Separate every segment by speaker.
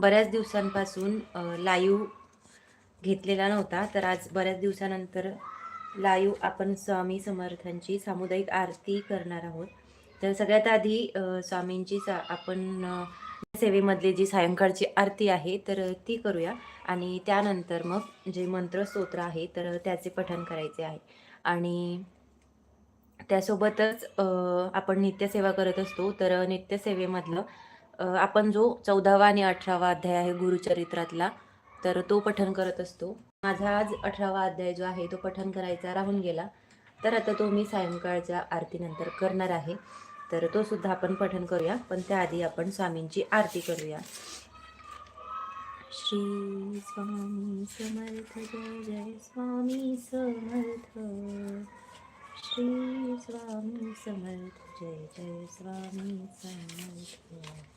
Speaker 1: बऱ्याच दिवसांपासून लाईव्ह घेतलेला नव्हता. तर आज बऱ्याच दिवसानंतर लाईव्ह आपण स्वामी समर्थांची सामुदायिक आरती करणार आहोत. तर सगळ्यात आधी स्वामींची सा आपण सेवेमधली जी सायंकाळची आरती आहे तर ती करूया. आणि त्यानंतर मग जे मंत्र स्तोत्र आहे तर त्याचे पठण करायचे आहे. आणि त्यासोबतच आपण नित्यसेवा करत असतो. तर नित्यसेवेमधलं आपण जो चौदावा आणि अठरावा अध्याय आहे गुरुचरित्रातला तर तो पठन करत असतो. माझा आज अठरावा अध्याय जो आहे तो पठन करायचा राहून गेला. तर आता तो मी सायंकाळच्या आरतीनंतर करणार आहे. तर तो सुद्धा आपण पठन करूया पण त्याआधी आपण स्वामींची आरती करूया. श्री स्वामी समर्थ जय जय स्वामी समर्थ. श्री स्वामी समर्थ जय जय स्वामी समर्थ.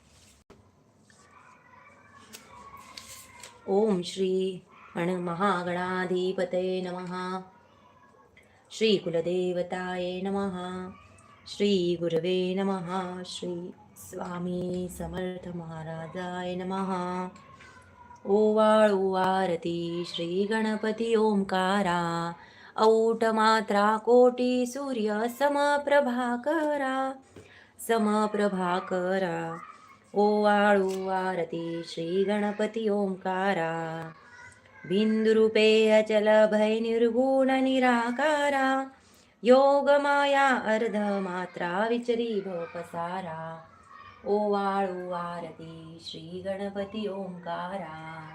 Speaker 1: ओम श्री गण महागणाधिपतये नमः श्रीकुलदेवताय नमः। श्री नमः। श्री स्वामी समर्थ महाराजाय नमः। ओवाळुवारती श्री गणपती ओंकारा। औट मात्रा कोटी सूर्य समप्रभाकरा। समप्रभाकरा ओवाळू आरती श्री गणपती ओंकारा। बिंदुरूपे अचल भय निर्गुण निराकारा। योग माया अर्ध मात्रा विचरी भव ओवाळू आरती श्री गणपती ओंकारा।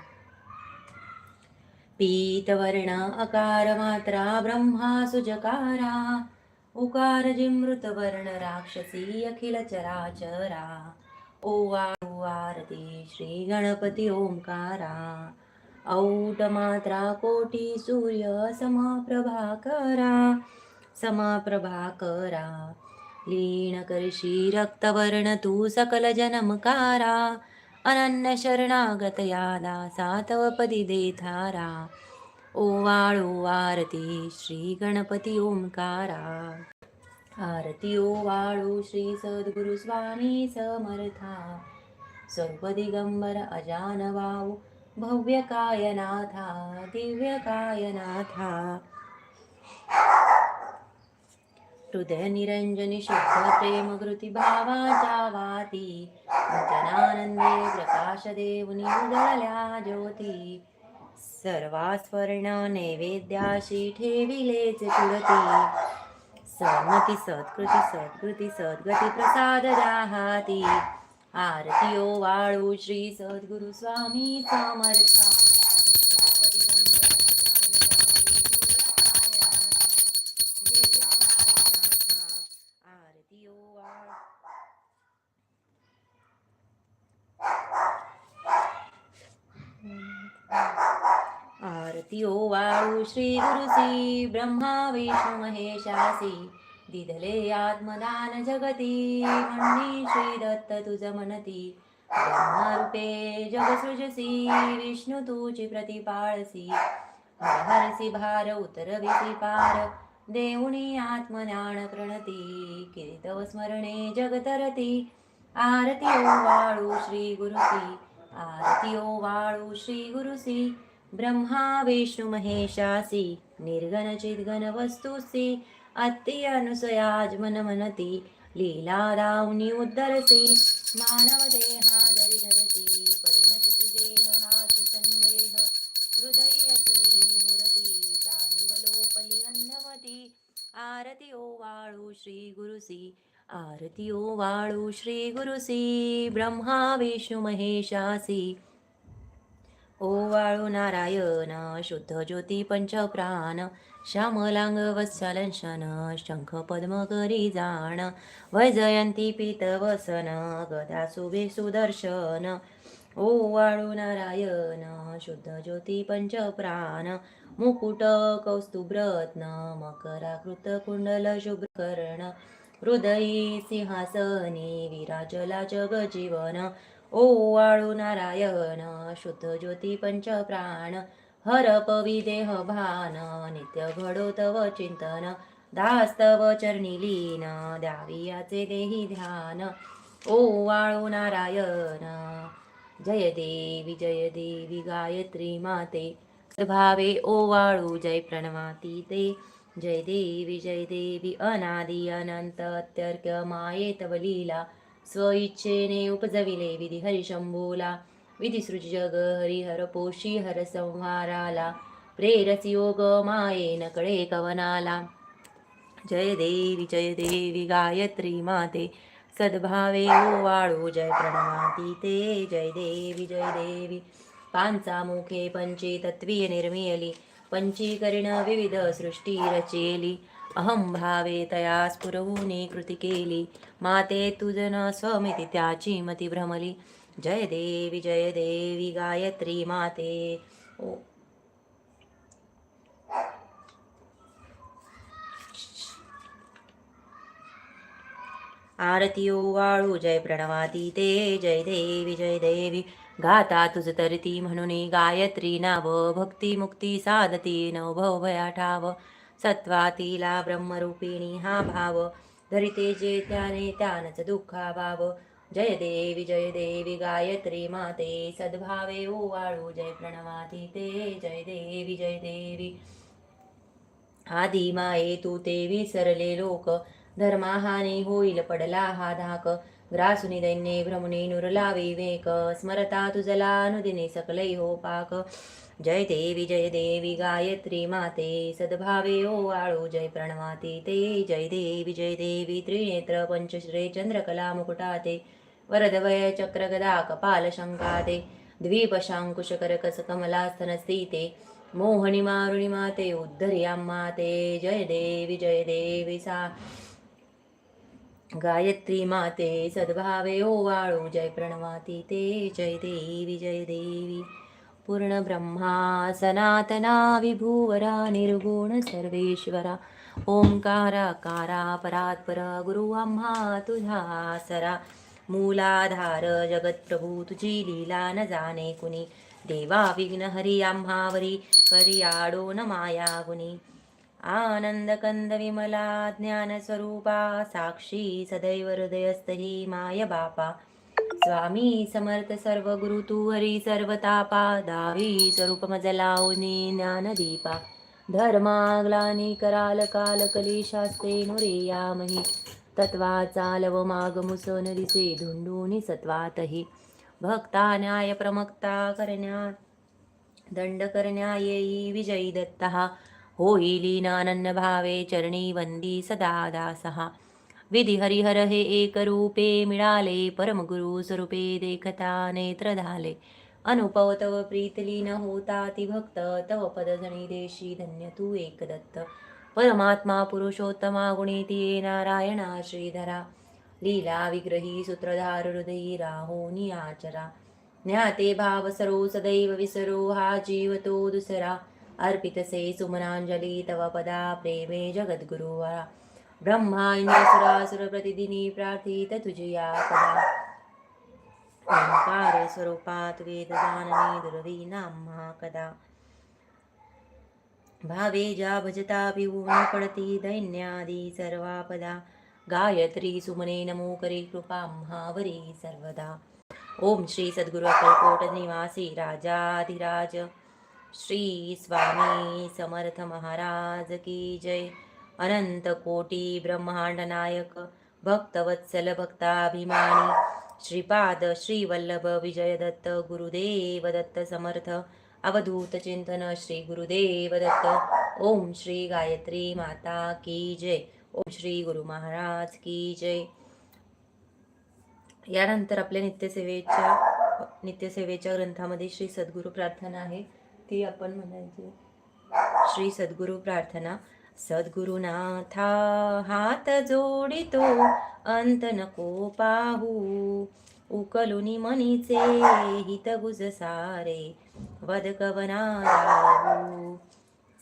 Speaker 1: पीतवर्ण अकार मात्रा ब्रह्मा सुजकारा। उकार जिमृतवर्ण राक्षसी अखिल चराचरा। ओवाळू श्री गणपती ओंकारा. औट मात्रा कोटी सूर्य समप्रभाकरा. समप्रभाकरा. लीन करशी रक्तवर्ण तू सकल जनमकारा. अनन्य शरणागत यादा सातवपदी देथारा ओवाळू ओवारती श्री गणपती ओंकारा. आरती वाळू श्री सद्गुरु स्वामी समर्था. सर्व दिगंबर अजानवाऊ भव्य कायनाथा दिव्य कायनाथा. हृदय निरंजनी शुद्ध प्रेम कृती वाती जनानंदे प्रकाश देवनी ज्योती. सर्वास्वर्ण नैवेद्याशी ठेविलेच पुरती सन्मती सत्कृती सत्कृती सद्गती प्रसाद हाती आरती ओ वाळू श्री सद्गुरु स्वामी समर्था। आरती ओ वाळू श्री गुरुसी ब्रह्मा विष्णु महेशासी. दिदले आत्मदान जगती म्हणणी श्री दत्त तुझ म्हणती ब्रह्मरूपे जग विष्णू तुझी प्रतिपाळसी. हरसी भार उतरविसी पार देऊनी आत्मज्ञान प्रणती. किरीतव स्मरणे जगतरती आरती ओ वाळू श्री गुरुसी आरती ओ वाळू श्री गुरुसी. ब्रह्मा विष्णू महेशासी निर्गण चिद्गण वस्तुसी अत्ति अनुसयाजमन मनती लीला रावणी उद्धरसी मानव देहा जरी देह हाति संदेह हृदय असली मूर्ती जाणीव अंधमती आरती ओ वाळू श्री गुरुसी आरती ओ वाळू श्री गुरुसी ब्रह्मा विष्णू ओवाळू नारायण शुद्ध ज्योती पंचप्राण श्यामलांग वत्सालन शंख पद्म करी जाण वैजयंती पीत वसन गदा सुभे सुदर्शन ओ वाळू नारायण शुद्ध ज्योती पंचप्राण मुकुट कौस्तुभरत्न मकराकृत कुंडल शुभकर्ण हृदयी सिंहासनी विराजला जग जीवन ओ आळू नारायण शुद्ध ज्योती पंचप्राण हर पवी देह भान नित्य घडो तव चिंतन दास्तव चरणी लीन द्यावियाचे देही ध्यान. ओ वाळू नारायण जय देवी जय देवी गायत्री माते भावे ओवाळू जय प्रणवाती ते. जय देवी जय देवी अनादि अनंत अत्यर्क माये तव लीला स्वइच्छेने उपजविले विधी हरिशंभूला. विधिसृज जग हरिहर पोषी हर संहाराला. प्रेरस योग मायेन कळे कवनाला. जय देवी जय देवी गायत्री माते. सद्भावे हो वाळू जय प्रणवाती ते. जय देवी जय देवी. पांचामुखे पंची तत्वीय निर्मियली. पंचीकरण विविध सृष्टी रचेली. अहं भावे तया स्फुरवूनी कृती केली। माते तुझन स्वमिती त्याची मती भ्रमली। जय देवी जय देवी गायत्री माते। ओ। आरती वाळू जय प्रणवाती ते। जय देवी जय देवी। गाता तुझ तरती म्हणून गायत्री नाव। भक्ती मुक्ती साधती नवभव भया ठाव सत्वातीला ब्रह्मरूपिणी हा भाव. धरिते जे त्याने त्यानच दुःखा भाव जय देवी जय देवी गायत्री माते. सद्भावे ओवाळू जय प्रणवाती ते. जय देवी जय देवी. आदी माये तू ते विसरले लोक. धर्माहानी होईल पडला हा धाक. ग्रासुनी दैन्ये भ्रमुनी नुरला विवेक स्मरता तुझला अनुदिने सकलै हो पाक. जय देवी जय देवी गायत्री माते सद्भावे ओ आळू जय प्रणवाती ते जय देवी जय देवी त्रिनेत्र पंचश्रे चंद्रकला मुकुटाते वरदवय चक्रगदा कपाल शंकाते द्वीप माते उद्धर्यां माते जय देवी जय देवी सा। गायत्री माते सद्भावे ओवाळू जय प्रणवाती ते जय देवी जय देवी। पूर्ण ब्रह्मा सनातना विभुवरा निर्गुण सर्वेश्वरा ओंकारा कारा परात्पर गुरु आम्हा तुझा सरा मूलाधार जगत्प्रभू तुझी लीला न जाने कुणी देवा विघ्न हरी आम्हावरी परियाडो न माया गुणी. आनंद कंद विमला ज्ञान स्वरूपा साक्षी सदैव हृदयस्थही माय बापा स्वामी समर्थ सर्व गुरु तू हरी सर्व तापा दावी स्वरूप मजलावनी ज्ञानदीपा धर्माग्लानी कराल काल कलिशास्ते नुरे यामही. तत्वा चालव माग मुसन दिसे धुंडूनी सत्वातही. भक्ता न्याय प्रमक्ता करण्या दंड करण्या येई विजयी दत्तः होईलीनानन्न भावे चरणी वंदी सदा दासहा. विधी हरिहर हे एक रूपे मिळाले परमगुरु स्वरूपे देखता नेत्र धाले. अनुपव तव प्रीतलीन होता ती भक्त तव पदजणी देशी धन्य तू एक दत्त. परमात्मा पुरुषोत्तमा गुणिती नारायणा श्रीधरा. लीला विग्रही सूत्रधार हृदयी राहोनी आचरा ज्ञाते भाव सरो सदैव विसरो हा जीव तो दुसरा. अर्पितसे सुमनांजली तव पदा प्रेमे जगद्गुरुवरा. ब्रह्मा इंद्रसुरासुर प्रतिदिनी प्रार्थित तुझया पदा. ओंकार स्वरूपात वेद जाननी दुर्वी नाम्हा कदा भावे जा भजता पिऊन पडती दैन्यादी सर्वापदा. गायत्री सुमने नमो करे कृपा महावरी सर्वदा. ओम श्री सद्गुरु अक्कलकोट निवासी राजाधिराज. श्री स्वामी समर्थ महाराज की जय. अनंत कोटी ब्रह्मांड नायक भक्तवत्सल भक्ताभिमानी श्रीपाद श्रीवल्लभ विजयदत्त विजय दत्त गुरुदेव दत्त समर्थ अवधूत चिंतन श्री गुरुदेव दत्त ओम श्री गायत्री माता की जय। ओम श्री गुरु महाराज की जय। यानंतर आपल्या नित्यसेवेच्या नित्यसेवेच्या ग्रंथामध्ये श्री सद्गुरू प्रार्थना आहे. ती आपण म्हणायची. श्री सद्गुरू प्रार्थना. सद्गुरुनाथा हात जोडितो अंत नको पाहू. उकलुनी मनीचे हित गुज सारे वद कवना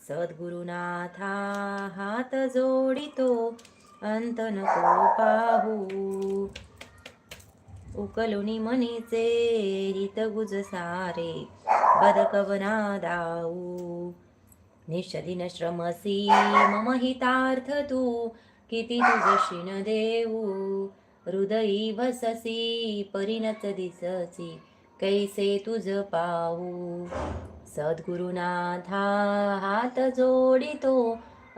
Speaker 1: सद्गुरुनाथा हात जोडितो अंत नको पाहू. उकलुनी मनीचे हित गुज सारे बदकवना दाऊ निषदिन श्रमसी मम हितार्थ तू किती तुझशी न देऊ हृदयी वससी परिणत दिससी कैसे तुझ पाऊ सद्गुरुनाथा हात जोडितो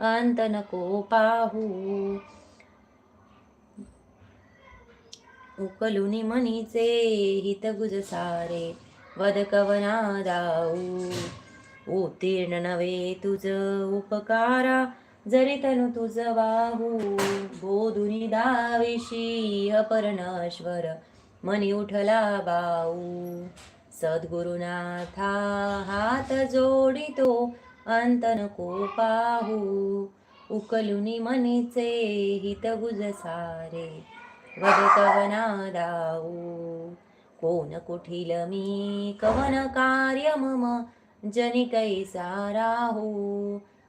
Speaker 1: अंत नको पाहू। उकलुनी मनीचे हितगुज सारे वद कवना दाऊ उत्तीर्ण नवे तुझ उपकारा जरी तनु तुझ वाहू बोधुनी दाविशी अपरनश्वर मनी उठला बाऊ. सद्गुरुनाथा हात जोडितो अंत नको पाहू उकलुनी मनीचे हितगुज सारे वद कवना दाऊ कोण कुठील मी कवन कार्य मम जनी कैसा राहू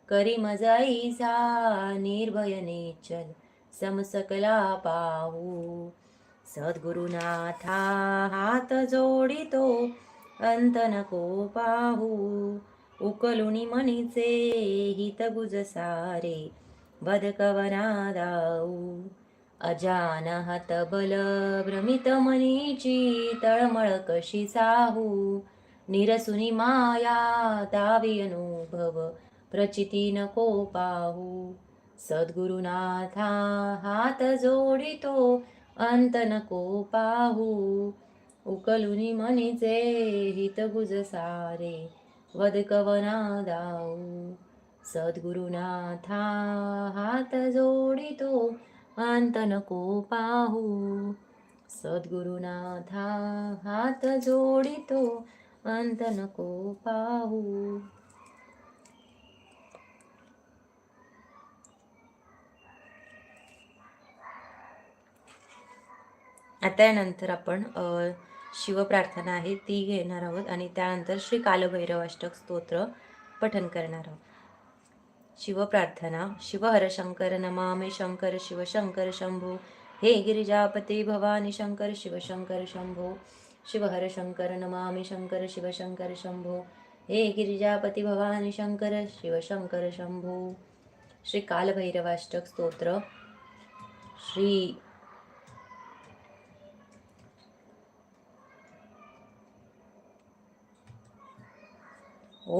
Speaker 1: करी मजाईसा निर्भय नेचल समसकला पाहू। सद्गुरुनाथा हात जोडितो अंत नको पाहू। उकलुनी मनीचे हितगुज सारे बदकवना दाऊ अजानहत बल भ्रमित मनीची तळमळ कशी साहू। निरसुनी माया दावी अनुभव प्रचिती नको पाहू सद्गुरुनाथा हात जोडितो अंत नको पाहू उकलुनी मनीचे हितगुज सारे वदकवना दाऊ। सद्गुरुनाथा हात जोडितो अंत नको पाहू सद्गुरुनाथा हात जोडितो अंत नको पाहू. आता यानंतर आपण शिवप्रार्थना आहे ती घेणार आहोत आणि त्यानंतर श्री कालभैरवाष्टक स्तोत्र पठन करणार आहोत. शिवप्रार्थना शिवहर शंकर नमामि शंकर शिवशंकर शंभो हे गिरिजापती भवानी शंकर शिवशंकर शंकर शिवहर शङ्कर नमामि शङ्कर शिवशङ्कर शम्भो। हे गिरिजापति भवानि शङ्कर शिवशङ्कर शिवशङ्करजापतिभवानि ॐ श्री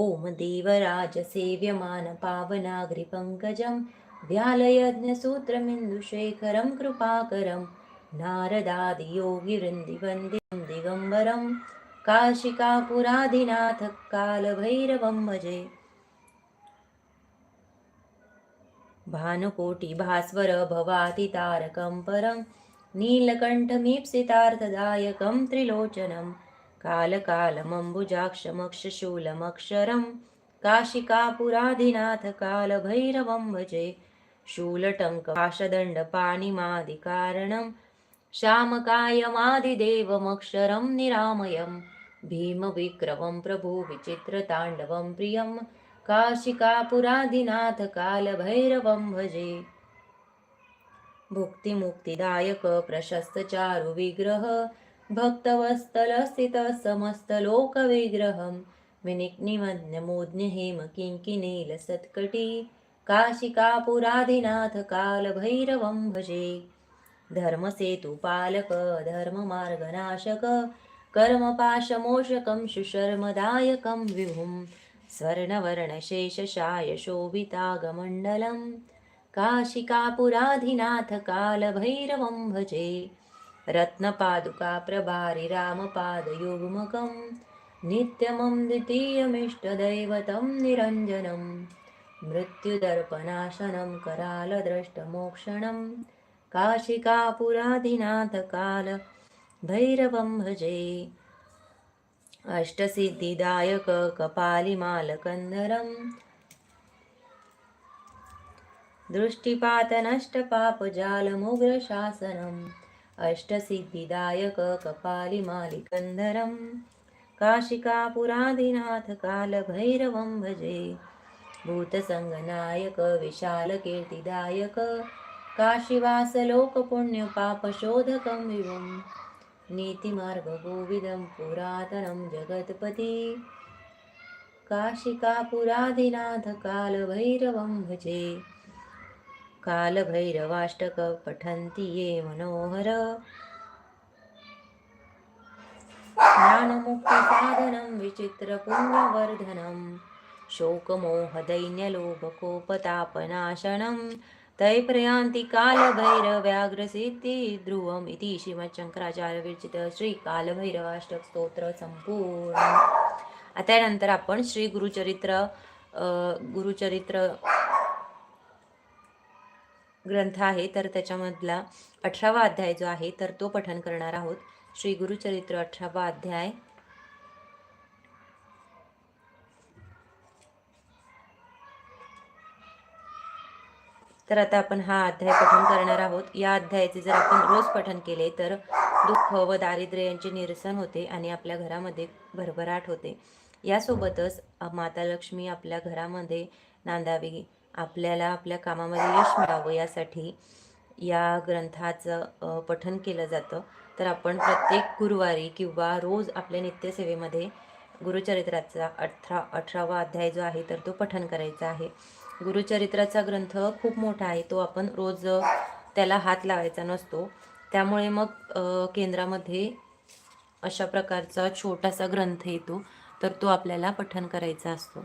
Speaker 1: ॐ देवराजसेव्यमानपावनाग्रिपङ्कजं व्यालयज्ञसूत्रमिन्दुशेखरं कृपाकरं नारदादियोगिवृन्दिवन्दे दिगम्बरं काशिकापुराधिनाथ कालभैरवं भजे। भानुकोटिभास्वर भवातितारकं परं नीलकण्ठमीप्सितार्थदायकं त्रिलोचनं कालकालमम्बुजाक्षमक्षशूलमक्षरं काशिकापुराधिनाथ कालभैरवं भजे। शूलटङ्कपाशदण्डपाणिमादिकारणं श्यामकायमादिदेवमक्षरं निरामयं भीमविक्रमं प्रभुविचित्रताण्डवं प्रियं काशिकापुराधिनाथकालभैरवं भजे। भुक्तिमुक्तिदायक प्रशस्तचारुविग्रह भक्तवस्तलस्थितसमस्तलोकविग्रहं विग्रह भक्तवत्सलस्थित समस्तलोकविग्रहं भजे। धर्मसेतुपालक धर्ममार्गनाशक कर्मपाशमोषकं सुशर्मदायकं विभुं स्वर्णवर्णशेषशायशोभितागमण्डलं काशिकापुराधिनाथ कालभैरवं भजे रत्नपादुकाप्रभारि रामपादयुग्मकं नित्यमं द्वितीयमिष्टदैवतं निरञ्जनं मृत्युदर्पनाशनं करालद्रष्टमोक्षणम्। करालद्रष्टमोक्षणं काशिकापुराधिनाथ काल भैरवं भजे। अष्टसिद्धिदायक कपालिमालकन्दरम्। दृष्टिपातनष्टपापजालमुग्रशासनम्। अष्टसिद्धिदायक कपालिमालिकन्धरं काशिकापुराधिनाथ कालभैरवं भजे। भूतसङ्गनायक विशालकीर्तिदायक काशीवासलोकपुण्यपापशोधकं विभुं नीतिमार्गगोविदं पुरातनं जगत्पति। काशिकापुराधिनाथ कालभैरवं भजे। कालभैरवाष्टक पठन्ति ये मनोहर। ज्ञानमुक्तिसाधनं विचित्रपुण्यवर्धनं तै प्रयान्ति कालभैरव्याघ्रसिद्धि ध्रुवम् इति श्रीमच्छंकराचार्य विरचित श्री कालभैरवाष्टक स्तोत्र संपूर्ण आता यानंतर आपण श्री गुरुचरित्र गुरुचरित्र ग्रंथ आहे तर त्याच्यामधला अठरावा अध्याय जो आहे तर तो पठन करणार आहोत. श्री गुरुचरित्र अठरावा अध्याय. तर आता आपण हा अध्याय पठन करणार आहोत. या अध्यायाचे जर आपण रोज पठन केले तर दुःख व दारिद्र्य यांचे निरसन होते आणि आपल्या घरामध्ये भरभराट होते. यासोबतच माता लक्ष्मी आपल्या घरामध्ये नांदावी आपल्याला आपल्या कामामध्ये यश मिळावं यासाठी या ग्रंथाचं पठन केलं जातं. तर आपण प्रत्येक गुरुवारी किंवा रोज आपल्या नित्यसेवेमध्ये गुरुचरित्राचा अठरा अठरावा अध्याय जो आहे तर तो पठन करायचा आहे. गुरुचरित्राचा ग्रंथ खूप मोठा आहे तो आपण रोज त्याला हात लावायचा नसतो. त्यामुळे मग केंद्रामध्ये अशा प्रकारचा छोटासा ग्रंथ येतो तर तो आपल्याला पठन करायचा असतो.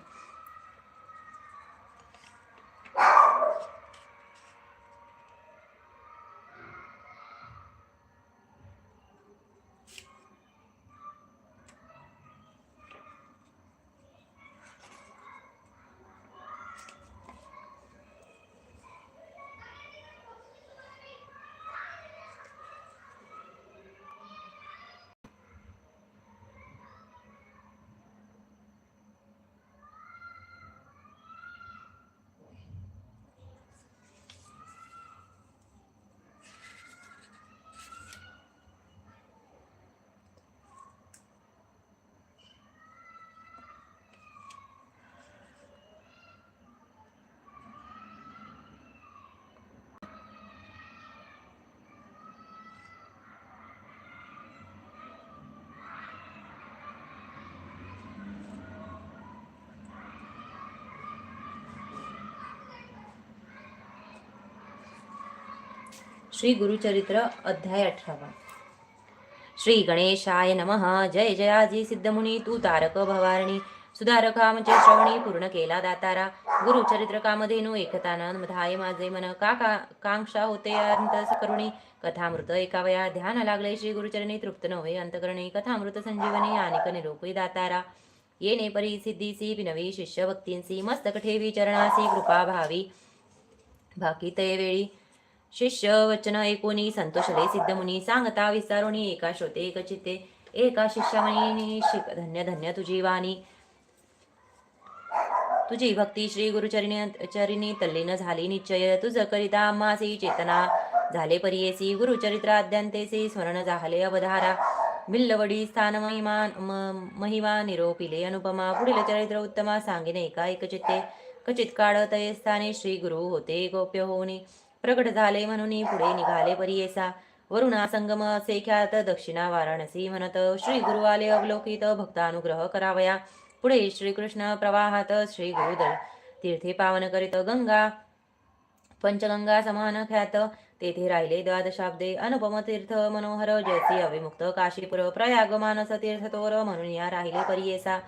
Speaker 1: श्री गुरुचरित्र अध्याय अठरावा. श्री गणेशाय नमः. जय जयाजी सिद्धमुनी तू तारक भवारणी. सुधारकामचे म्हणजे श्रवणी पूर्ण केला दातारा. गुरुचरित्र कामधेनू एकतानंद धाय माझे मन. का का कांक्षा होते अंत करुणी कथामृत एकावया ध्यान लागले श्री गुरुचरणी. तृप्त नव्हे अंतकरणी. कथामृत संजीवनी अनेक निरूपी दातारा. येणे परी सिद्धीसी विनवी शिष्य भक्तींसी मस्तक ठेवी चरणासी कृपा भावी. बाकी ते वेळी. शिष्य वचन ऐकोनी संतोषले सिद्धमुनी सांगता विस्तारुणी एका श्रोते एक चित्ते एका शिष्यामणी शिक धन्य धन्य तुझी वाणी. तुझी भक्ती श्री गुरुचरिणी चरिणी तल्लीन झाली निश्चय तुझ करिता मासी चेतना. झाले परियेसी गुरुचरित्राद्यंतेसी स्मरण झाले अवधारा. मिल्लवडी स्थान महिमा महिमा निरोपिले अनुपमा. पुढील चरित्र उत्तमा सांगिने एका एक चित्ते. कचित काळ तये स्थाने श्री गुरु होते गोप्य होणे प्रकट झाले म्हणून पुढे निघाले परियेसा. वरुणा संगम असे ख्यात दक्षिणा वाराणसी म्हणत श्री गुरु आले अवलोकित भक्तानुग्रह करावया. पुढे श्रीकृष्ण प्रवाहात श्री गुरुदर तीर्थे पावन करीत गंगा पंचगंगा समान ख्यात. तेथे राहिले द्वादशाब्दे अनुपम तीर्थ मनोहर जयसी अविमुक्त काशीपुर प्रयाग मानस तीर्थतोर म्हणून या राहिले परियेसा.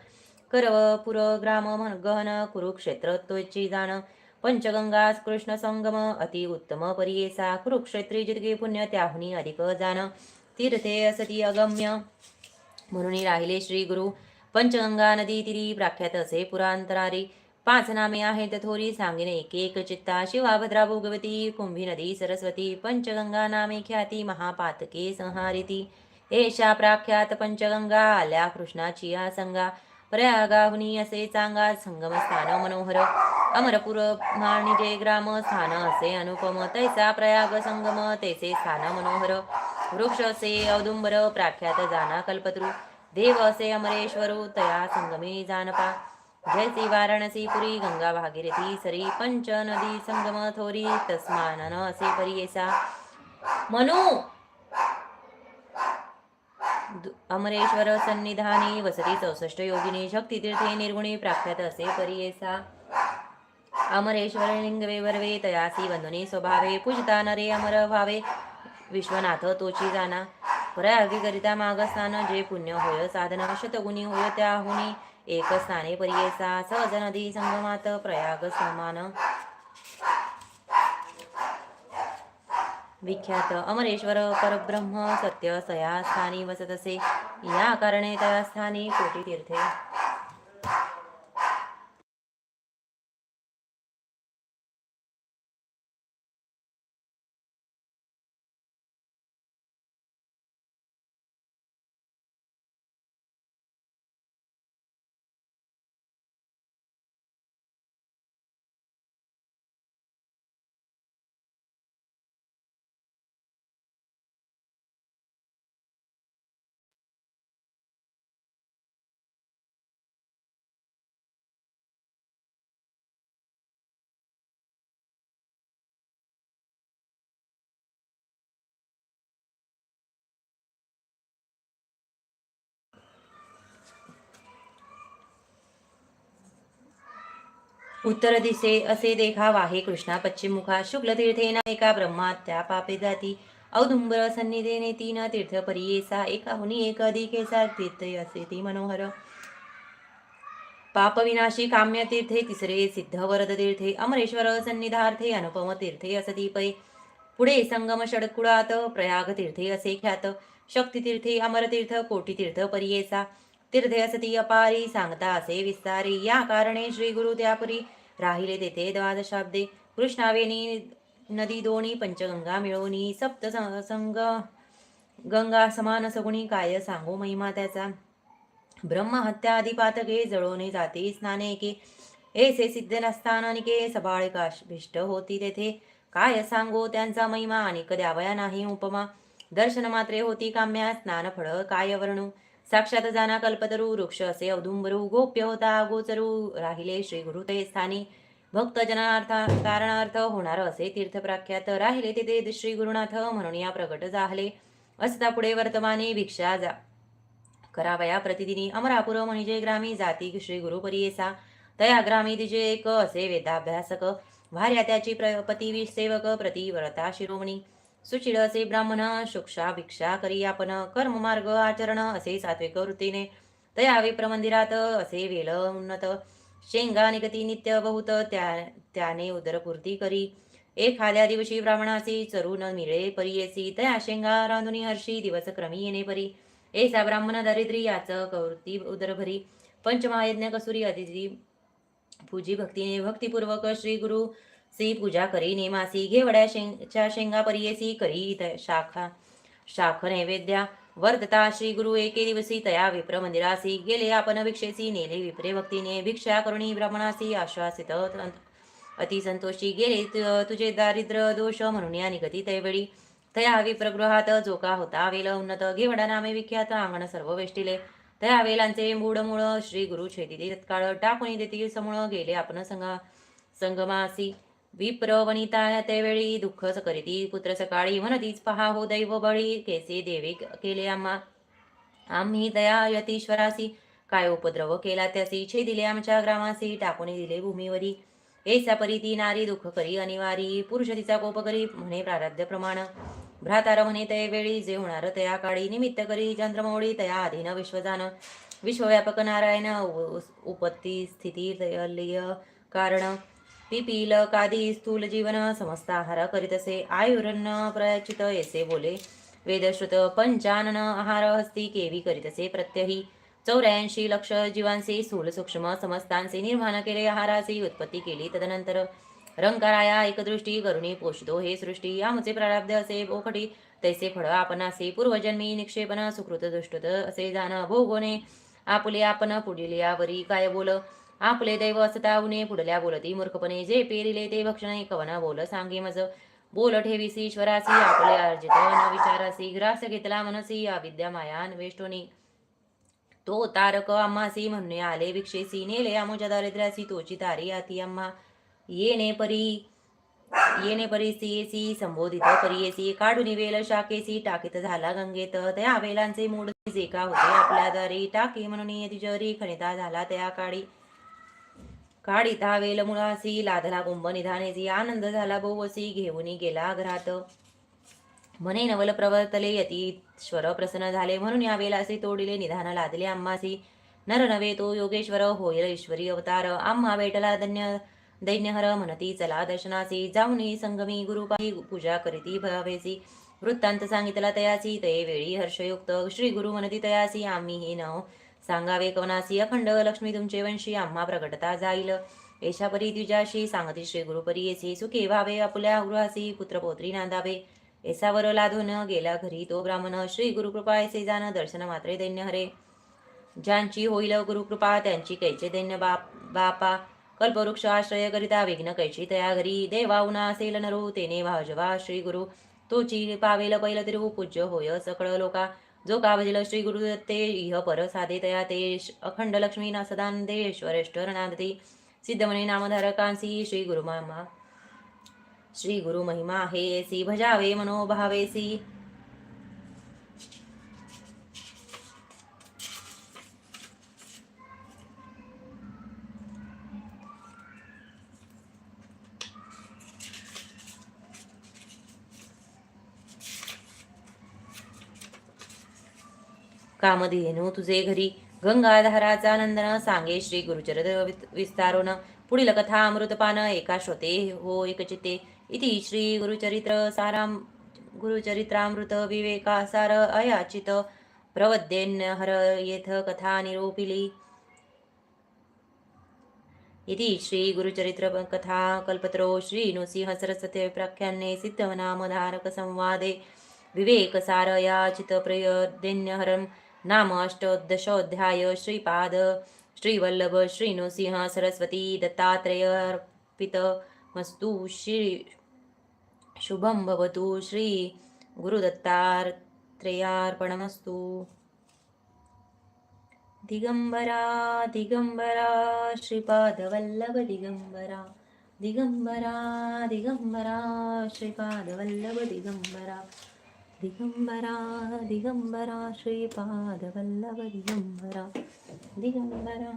Speaker 1: करव पुर ग्राम गहन कुरुक्षेत्र त्वची जाण. पंचगंगा कृष्ण संगम अति उत्तम परियेसा कुरुक्षेत्री जितके पुण्य त्याहुनी अधिक जाण तीर्थे असती अगम्य. म्हणून राहिले श्री गुरु. पंचगंगा नदी तिरी प्राख्यात असे पुरांतरारी. पाच नामे आहेत थोरी सांगिने एक एक चित्ता. शिवाभद्रा भोगवती कुंभी नदी सरस्वती पंचगंगा नामे ख्याती महापातके संहारिती. एषा प्राख्यात पंचगंगा आल्या कृष्णाची या प्रयागावनी असे चांगा संगमस्थान मनोहर. अमरपूर जे ग्राम स्थान असे अनुपम. तैसा प्रयाग संगम तैसे स्थान मनोहर. वृक्ष असे औदुंबर प्राख्यात जाना कल्पतरू. देव असे अमरेश्वरू तया संगमी जानपा. जयसी वाराणसी पुरी गंगा भागीरथी सरी पंच नदी संगम थोरी तस्मानन असे परियेसा. मनू! अमरेश्वर सन्निधानी वसती चौसष्ट योगिनी शक्तितीर्थे निर्गुणी प्राख्यात असे परियेसा। अमरेश्वर लिंगवे वरवे तयासी वंदने स्वभावे पूजता नरे अमर भावे। विश्वनाथ तोची जाना। प्रयागीकरिता मागस्थान जे पुण्य होय साधन शतगुणी होय त्याहुनी। एक स्थाने परियेसा सहज नदी संगमात प्रयाग समान। विख्यात अमरेश्वर परब्रह्म सत्य सया स्थानी वसतसे. या कारणे तया स्थानी कोटी तीर्थे उत्तर दिसे असे देखावा आहे कृष्णा पश्चिममुखा शुक्लतीर्थेना एका ब्रह्मात त्या पापे जाती. औदुंबर सन्निधेने तीन तीर्थ परियेसा एका हुनी एक अधिकेसा तीर्थ असे ती मनोहर. पापविनाशी काम्य तीर्थे तिसरे सिद्ध वरद तीर्थे अमरेश्वर सन्निधार्थे अनुपम तीर्थे असती पै पुढे संगम षडकुळात प्रयाग तीर्थे असे ख्यात. शक्तितीर्थे अमरतीर्थ कोटीतीर्थ परियेसा तीर्थयसती अपारी सांगता असे विस्तारी. या कारणे श्री गुरु त्यापुरी राहिले तेथे द्वादशाब्दे. कृष्णावेनी नदी दोन्ही पंचगंगा मिळवणी सप्त सं- संग गंगा समान सगुणी काय सांगू महिमा त्याचा. ब्रह्महत्या आदी पातके जळवणे जाते स्नाने के ऐसे सिद्ध नसतानिके सबाळ भिष्ट होती तेथे. काय सांगो त्यांचा महिमा आणि द्यावया नाही उपमा. दर्शन मात्रे होती काम्या स्नान फळ काय वर्णू साक्षात जाना कल्पतरू वृक्ष असे औदुंबरू गोप्य होता गोचरू राहिले श्री गुरु ते स्थानी. भक्त जनार्थ कारणार्थ होणार असे तीर्थप्राख्यात राहिले तेथे श्री गुरुनाथ म्हणून या प्रगट झाले. असता पुढे वर्तमाने भिक्षा जा. करावया प्रतिदिनी अमरापुर म्हणजे ग्रामी जाती श्री गुरु परियेसा. तया ग्रामी तिचे एक असे वेदाभ्यासक. भार्या त्याची प्र पती सेवक प्रतिव्रता शिरोमणी. सुचिड असे ब्राह्मण शुक्षा भिक्षा करी आपण कर्म मार्ग आचरण असे सात्विक वृत्तीने. तया प्रमंदिरात असे वेल उन्नत. शेंगा निगती नित्य बहुत त्या त्याने उदरपूर्ती करी. एखाद्या दिवशी ब्राह्मणासी चरून मिळे परियेसी. तया शेंगा रांधुनी हर्षी दिवस क्रमी येणे परी. एसा ब्राह्मण दारिद्री याच कवृत्ती उदरभरी पंचमहायज्ञ कसुरी अतिथी पूजी भक्तीने भक्तिपूर्वक श्री गुरु सी पूजा करी नेमासी घेवड्या शेंगच्या शेंगा परियेसी करी त- शाखा शाख नैवेद्या वर्धता श्री गुरु एके दिवसी तया विप्र मंदिरासी गेले आपण भिक्षेसी नेले विप्रे भक्तीने भिक्षा करुणी ब्राह्मणासी आश्वासित अति संतोषी गेले तुझे दारिद्र्य दोष म्हणून या निगती तैवेळी तया विप्रगृहात जोका होता वेल उन्नत घेवडा नामे विख्यात अंगण सर्व वेष्टिले तया वेलांचे मूळ मूळ श्री गुरु छेदिले तत्काळ टाकून देतील समूळ गेले आपण संगा संगमासी विप्र वनिता त्यावेळी दुःख करीती पुत्र सकाळी म्हणतीच पहा हो दैव बळी केसे देवी केले आम्हा? आम्ही दया यतीश्वरासी काय उपद्रव केला त्यासी? छेदिले आमच्या ग्रामासी टाकून दिले भूमीवरी. एसा परी ती नारी दुःख करी अनिवारी पुरुष तिचा कोप करी म्हणे प्राराध्य प्रमाण. भ्रातार म्हणे ते वेळी जे होणार तया काळी निमित्त करी चंद्रमौळी तया अधीन विश्वजान. विश्वव्यापक नारायण उपत्ती स्थिती कारण. पिपील कादी स्थूल जीवन समस्त आहार करीतसे आयुरन्न प्रचित येसे बोले। वेदश्रुत पंचानन आहार हस्ती केवी करीतसे प्रत्यही। चौऱ्याऐंशी लक्ष जीवांचे स्थूल सूक्ष्म समस्तांचे निर्माण केले आहाराची उत्पत्ती केली तदनंतर रंगकाराया एकदृष्टी करुणी पोषतो हे सृष्टी आमचे प्रारब्ध असे बोखटी तैसे फळ आपणासे पूर्वजन्मी निक्षेपन सुकृत दुष्टत असे जाण भोगोने आपले आपण पुढील यावरी काय बोल? आपले दैव असता उने पुढल्या बोलती मूर्खपणे जे पेरिले ते भक्षण कवन बोल सांगे मज. बोल ठेवीसी ईश्वरासी आपले अर्जित न विचारासी ग्रास घेतला मनसी अविद्या माया वेष्टोनी तो तारक अम्मासी म्हणणे आले विक्षेसी नेले आमुच्या दारिद्र्यासी तोची तारी आती अम्मा. येणे परी येणे परी संबोधित परियेसी काढून वेल शाकेसी टाकीत झाला गंगेत. त्या वेलांचे मूड जे का होते आपल्या दारी टाकी म्हणून तिजरी खनिता झाला त्या काळी काढिता वेल मुळासी लाधला कुंभ निधानेसी आनंद झाला बहुवसी घेऊन गेला घरात. म्हणे नवल प्रवर्तले यतीश्वर प्रसन्न झाले म्हणून या वेलासी तोडिले निधान लादले आम्हासी नर नवे तो योगेश्वर होईल ईश्वरी अवतार. आम्हा भेटला धन्य दैन्यहर म्हणती चला दर्शनासी. जाऊनी संगमी गुरुपाई पूजा करीती भावेसी. वृत्तांत सांगितला तयासी ते वेळी हर्षयुक्त. श्री गुरु म्हणती तयासी आम्ही ही नव सांगावे कवनासी अखंड लक्ष्मी तुमचे वंशी आम्हा प्रगटता जाईल. एषा परी द्विजाशी सांगती श्री गुरुपरी येसी सुखी व्हावे आपल्या गृहासी पुत्रपौत्री नांदावे. एसावर लाधून गेला घरी तो ब्राह्मण श्री गुरुकृपा ऐसे जाण दर्शन मात्रे दैन्य हरे. ज्यांची होईल गुरुकृपा त्यांची कैचे दैन्य बाप बापा. कल्पवृक्ष आश्रय करिता विघ्न कैची तया घरी. देवाउना असेल नरो तेने भाजवा श्री गुरु. तोची पावेल पैल तिरू पूज्य होय सकळ लोका. जो कावजिल श्री गुरु दत्ते इह पर साधे तया ते अखंड लक्ष्मी ना सदान देश्वरेश्वर सिद्धमणी नामधारकांसी श्री गुरु मामा श्री गुरु महिमा हे सी भजावे मनोभावेसी कामधेनू तुझे घरी. गंगाधाराचा नंदन सांगे श्री गुरुचरित विस्तारोन. पुढील कथा अमृतपान एका श्रोते हो एक एकचिते इति श्री गुरुचरित्र साराम गुरुचरित्रामृत विवेकासार अयाचित. प्रवद्येन हर येथ कथा निरूपिली. इति श्री गुरुचरित्र कथा कल्पत्रो श्री नृसिंह सरस्वते प्रख्याने सिद्धनामधारक संवादे. विवेकसारयाचित प्रयदेन्यहरं नाम अष्टोदशोऽध्याय श्रीपाद श्रीवल्लभ श्री नृसिंह सरस्वती दत्तात्रेयार्पितमस्तु श्री शुभं भवतु श्री गुरुदत्तात्रेयार्पणमस्तु। दिगंबरा दिगंबरा श्रीपादवल्लभ दिगंबरा दिगंबरा दिगंबरा श्रीपादवल्लभ दिगंबरा दिगंबरा दिगंबरा श्रीपादवल्लभ दिगंबरा दिगंबरा